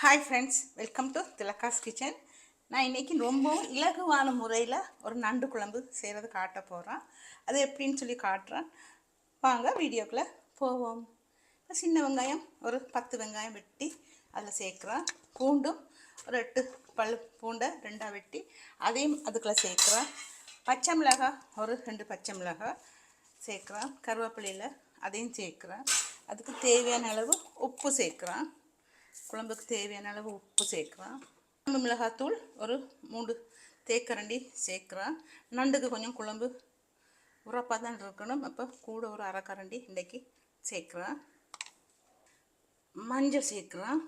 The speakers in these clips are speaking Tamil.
Hi friends welcome to Thilaka's kitchen நான் இன்றைக்கி ரொம்பவும் இலகுவான முறையில் ஒரு நண்டு குழம்பு செய்கிறது காட்ட போகிறேன் அது எப்படின்னு சொல்லி காட்டுறேன். வாங்க வீடியோக்குள்ளே போவோம். சின்ன வெங்காயம் ஒரு பத்து வெங்காயம் வெட்டி அதில் சேர்க்குறேன். பூண்டும் ஒரு எட்டு பல் பூண்டை ரெண்டாக வெட்டி அதையும் அதுக்குள்ளே சேர்க்குறேன். பச்சை மிளகாய் ஒரு ரெண்டு பச்சை மிளகாய் சேர்க்குறேன். கருவேப்பிலையில் அதையும் சேர்க்குறேன். அதுக்கு தேவையான அளவு உப்பு சேர்க்குறேன். குழம்புக்கு தேவையான அளவு உப்பு சேர்க்குறேன் குழம்பு மிளகாத்தூள் ஒரு மூணு தேக்கரண்டி சேர்க்குறேன் நண்டுக்கு கொஞ்சம் குழம்பு உரப்பாக தான் இருக்கணும். அப்போ கூட ஒரு அரைக்கரண்டி இன்றைக்கி சேர்க்குறேன் மஞ்சள் சேர்க்குறேன்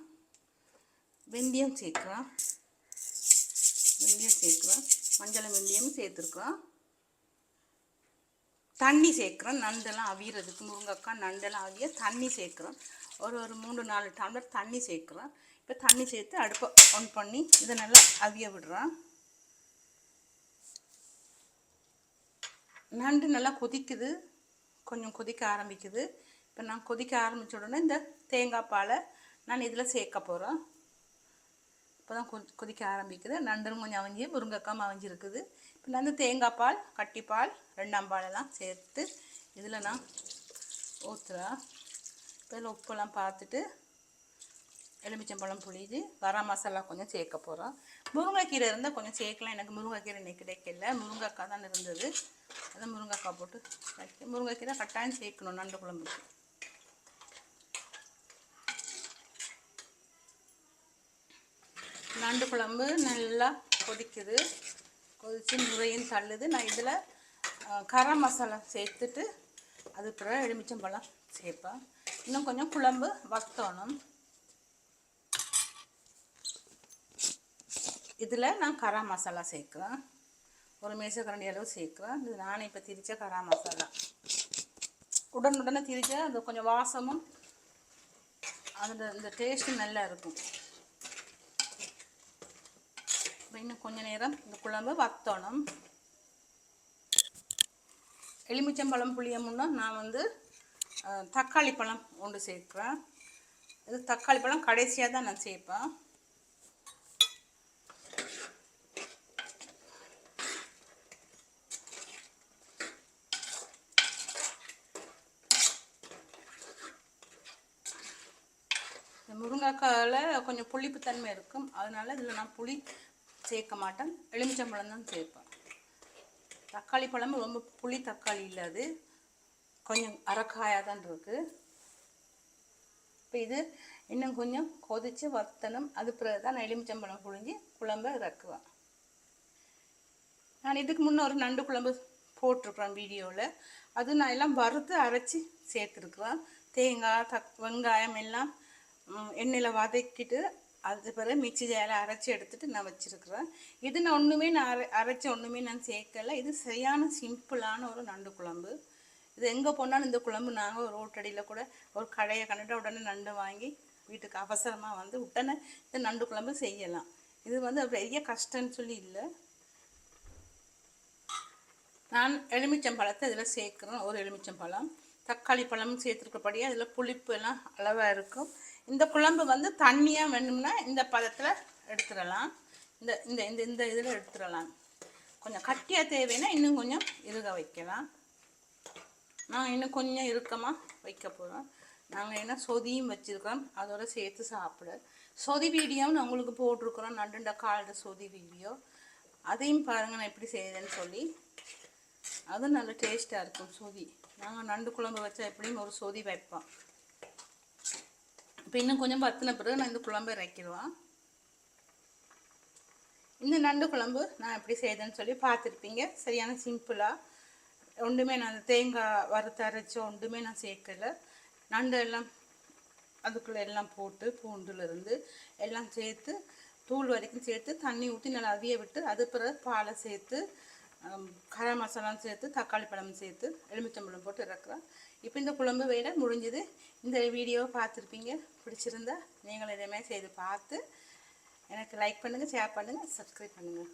வெந்தயம் சேர்க்குறேன் வெந்தயம் சேர்க்குறேன் மஞ்சளும் வெந்தயமும் சேர்த்துருக்குறோம் தண்ணி சேர்க்குறோம். நண்டெல்லாம் அவியறதுக்கு முருங்கக்காய் நண்டெல்லாம் அவிய தண்ணி சேர்க்குறோம். ஒரு ஒரு மூணு நாலு டம்ளர் தண்ணி சேர்க்குறோம் இப்போ தண்ணி சேர்த்து அடுப்பை ஆன் பண்ணி இதை நல்லா அவிய விடுறோம் நண்டு நல்லா கொதிக்குது. கொஞ்சம் கொதிக்க ஆரம்பிக்குது. இப்போ நான் கொதிக்க ஆரம்பிச்ச உடனே இந்த தேங்காய் பாலை நான் இதில் சேர்க்க போகிறேன் இப்போ தான் கொதி கொதிக்க ஆரம்பிக்குது. நண்டும் கொஞ்சம் அவஞ்சி முருங்கைக்காய் அவஞ்சிருக்குது. இப்போ நான் இந்த தேங்காய் பால் கட்டிப்பால் ரெண்டாம் பாலெல்லாம் சேர்த்து இதில் நான் ஊற்றுறேன் இதில் உப்பெல்லாம் பார்த்துட்டு எலுமிச்சம்பழம் புளிஞ்சு கரம் மசாலா கொஞ்சம் சேர்க்க போகிறோம் முருங்கைக்கீரை இருந்தால் கொஞ்சம் சேர்க்கலாம். எனக்கு முருங்கைக்கீரை இன்னைக்கு கிடைக்கல. முருங்கைக்காய் தான் இருந்தது. அதான் முருங்கைக்காய் போட்டு வைக்க. முருங்கைக்கீரை கட்டாயம் சேர்க்கணும் நண்டு குழம்புக்கு. நண்டு குழம்பு நல்லா கொதிக்குது. கொதித்து முறையும் தள்ளுது. நான் இதில் கரம் மசாலா சேர்த்துட்டு அது பிறகு எலுமிச்சம்பழம் சேர்ப்பேன். இன்னும் கொஞ்சம் குழம்பு வத்தணும் இதில் நான் கரா மசாலா சேர்க்குறேன். ஒரு மேசக்கரண்டி அளவு சேர்க்குறேன். இது நானே இப்போ திரித்த கரா மசாலா. உடனுடனே திரிச்சா அது கொஞ்சம் வாசமும் அதோட இந்த டேஸ்ட்டும் நல்லா இருக்கும். இன்னும் கொஞ்ச நேரம் இந்த குழம்பு வத்தணும் எலுமிச்சம்பழம் புளியமுன்னா நான் வந்து தக்காளி பழம் ஒன்று சேர்க்குறேன் இது தக்காளி பழம் கடைசியாக தான் நான் சேர்ப்பேன். இந்த முருங்கைக்காயில் கொஞ்சம் புளிப்புத்தன்மை இருக்கும். அதனால் இதில் நான் புளி சேர்க்க மாட்டேன். எலுமிச்சம்பழம் தான் சேர்ப்பேன். தக்காளி பழம் ரொம்ப புளி தக்காளி இல்லாது. கொஞ்சம் அரைக்காயாக தான் இருக்குது இப்போ இது இன்னும் கொஞ்சம் கொதித்து வத்தணும். அது பிறகு தான் நான் எலுமிச்சம்பழம் புழிஞ்சு குழம்ப இறக்குவேன். நான் இதுக்கு முன்னே ஒரு நண்டு குழம்பு போட்டிருக்கிறேன் வீடியோவில் அது நான் எல்லாம் வறுத்து அரைச்சி சேர்த்துருக்குறேன். தேங்காய் தக் வெங்காயம் எல்லாம் எண்ணெயில் வதக்கிட்டு அது பிறகு மிக்ஸி ஜாயில் அரைச்சி எடுத்துகிட்டு நான் வச்சுருக்குறேன். இது நான் ஒன்றுமே நான் அரை அரைச்சி ஒன்றுமே நான் சேர்க்கலை. இது சரியான சிம்பிளான ஒரு நண்டு குழம்பு. இது எங்கே போனாலும் இந்த குழம்பு நாங்கள் ஒரு ரோட்டடியில் கூட ஒரு கடையை கண்டுட்டு உடனே நண்டு வாங்கி வீட்டுக்கு அவசரமாக வந்து உடனே இந்த நண்டு குழம்பு செய்யலாம். இது வந்து பெரிய கஷ்டம்னு சொல்லி இல்லை. நான் எலுமிச்சம்பழத்தை இதில் சேர்க்குறேன். ஒரு எலுமிச்சம்பழம் தக்காளி பழமும் சேர்த்துருக்கபடியே அதில் புளிப்பு எல்லாம் அளவாக இருக்கும். இந்த குழம்பு வந்து தண்ணியாக வேணும்னா இந்த பதத்தில் எடுத்துடலாம். இந்த இந்த இந்த இந்த இதில் எடுத்துடலாம். கொஞ்சம் கட்டியாக தேவைன்னா இன்னும் கொஞ்சம் இருக வைக்கலாம். நான் இன்னும் கொஞ்சம் இறுக்கமாக வைக்க போகிறோம் நாங்கள் என்ன சொதியும் வச்சுருக்கோம். அதோட சேர்த்து சாப்பிட. சொதி வீடியோவும் நான் உங்களுக்கு போட்டிருக்குறோம். நண்டுண்ட காலோட சொதி வீடியோ அதையும் பாருங்கள் நான் எப்படி செய்யுதுன்னு சொல்லி. அது நல்ல டேஸ்ட்டாக இருக்கும் சொதி. நாங்கள் நண்டு குழம்பு வச்சா எப்படியும் ஒரு சொதி வைப்போம். இப்போ இன்னும் கொஞ்சம் பத்தின பிறகு நான் இந்த குழம்பு இறக்கிடுவேன் இந்த நண்டு குழம்பு நான் எப்படி செய்யுதுன்னு சொல்லி பார்த்துருப்பீங்க. சரியான சிம்பிளாக ஒன்றுமே நான் அந்த தேங்காய் வறுத்து அரைச்சோ ஒன்றுமே நான் சேர்க்கல. நண்டு எல்லாம் அதுக்குள்ளே எல்லாம் போட்டு பூண்டுலேருந்து எல்லாம் சேர்த்து தூள் வரைக்கும் சேர்த்து தண்ணி ஊற்றி நல்லா அவிய விட்டு அது பிறகு பாலை சேர்த்து கரம் மசாலாம் சேர்த்து தக்காளி பழம் சேர்த்து எலுமிச்சம்பழம் போட்டு இறக்குறேன். இப்போ இந்த குழம்பு வேலை முடிஞ்சது. இந்த வீடியோவை பார்த்துருப்பீங்க. பிடிச்சிருந்தா நீங்களும் இதேமாதிரி செய்து பார்த்து எனக்கு லைக் பண்ணுங்கள் ஷேர் பண்ணுங்கள் சப்ஸ்கிரைப் பண்ணுங்கள்